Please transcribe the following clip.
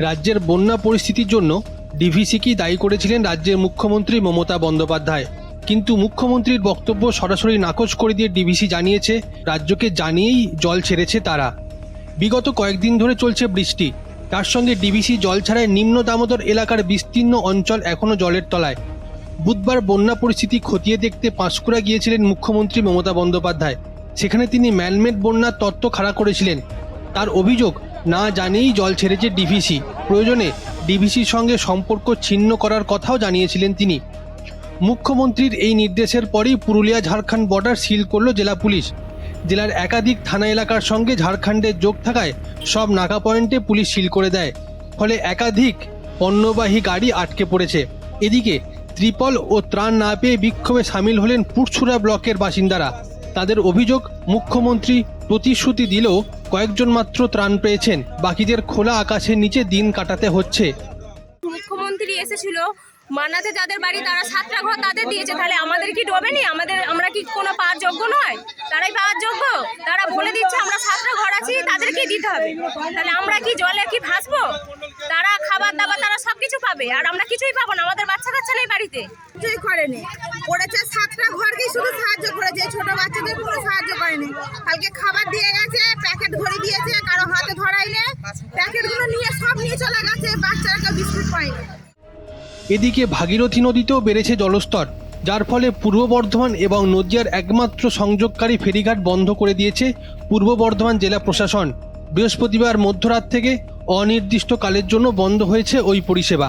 রাজ্যের বন্যা পরিস্থিতির জন্য ডিভিসিকেই দায়ী করেছিলেন রাজ্যের মুখ্যমন্ত্রী মমতা বন্দ্যোপাধ্যায়? কিন্তু মুখ্যমন্ত্রীর বক্তব্য সরাসরি নাকচ করে দিয়ে ডিভিসি জানিয়েছে, রাজ্যকে জানিয়েই জল ছেড়েছে তারা। বিগত কয়েকদিন ধরে চলছে বৃষ্টি। তার সঙ্গে ডিভিসি জল ছাড়ায় নিম্ন দামোদর এলাকার বিস্তীর্ণ অঞ্চল এখনও জলের তলায়। বুধবার বন্যা পরিস্থিতি খতিয়ে দেখতে পাঁশকুড়া গিয়েছিলেন মুখ্যমন্ত্রী মমতা বন্দ্যোপাধ্যায়। সেখানে তিনি ম্যানমেড বন্যার তত্ত্ব খাড়া করেছিলেন। তার অভিযোগ না জানেই জল ছেড়েছে ডিভিসি প্রয়োজনে ডিভিসির সঙ্গে সম্পর্ক ছিন্ন করার কথাও জানিয়েছিলেন তিনি। মুখ্যমন্ত্রীর এই নির্দেশের পরেই পুরুলিয়া ঝাড়খণ্ড বর্ডার সিল করল জেলা পুলিশ। জেলার একাধিক থানা এলাকার সঙ্গে ঝাড়খণ্ডের যোগ থাকায় সব নাকা পয়েন্টে পুলিশ সিল করে দেয়। ফলে একাধিক পণ্যবাহী গাড়ি আটকে পড়েছে। এদিকে ত্রিপল ও ত্রাণ না পেয়ে বিক্ষোভে সামিল হলেন পুরছুরা ব্লকের বাসিন্দারা। তাদের অভিযোগ মুখ্যমন্ত্রী প্রতিশ্রুতি দিলেও কয়েকজন মাত্র ত্রাণ পেয়েছেন। বাকিদের খোলা আকাশের নিচে দিন কাটাতে হচ্ছে। মুখ্যমন্ত্রী এসেছিল মানাতে যাদের বাড়ি তারা সাতটা ঘর তাদের দিয়েছে। তাহলে আমাদের কি ডোবেনি আমাদের আমরা কি কোনো পাওয়ার যোগ্য নয়? তারাই পাওয়ার যোগ্য? তারা বলে দিচ্ছে আমরা সাতটা ঘর আছি তাদেরকে দিতে হবে? তাহলে আমরা কি জলে কি ভাসবো? তারা খাবার দাবার তারা সব কিছু পাবে আর আমরা কিছুই পাবো না। আমাদের বাচ্চা কাচ্চা নেই বাড়িতে। কিছুই করেনি। করেছে ঘরকেই শুধু সাহায্য করেছে ছোট বাচ্চাদের কোনো সাহায্য করেনি। কালকে খাবার দিয়ে গেছে, প্যাকেট ধরে দিয়েছে, কারও হাতে ধরাইলে। প্যাকেটগুলো নিয়ে সব নিয়ে চলে গেছে, বাচ্চারা কেউ বিস্কুট পায়নি। এদিকে ভাগীরথী নদীতেও বেড়েছে জলস্তর, যার ফলে পূর্ব বর্ধমান এবং নদিয়ার একমাত্র সংযোগকারী ফেরিঘাট বন্ধ করে দিয়েছে পূর্ব বর্ধমান জেলা প্রশাসন। বৃহস্পতিবার মধ্যরাত থেকে অনির্দিষ্টকালের জন্য বন্ধ হয়েছে ওই পরিষেবা।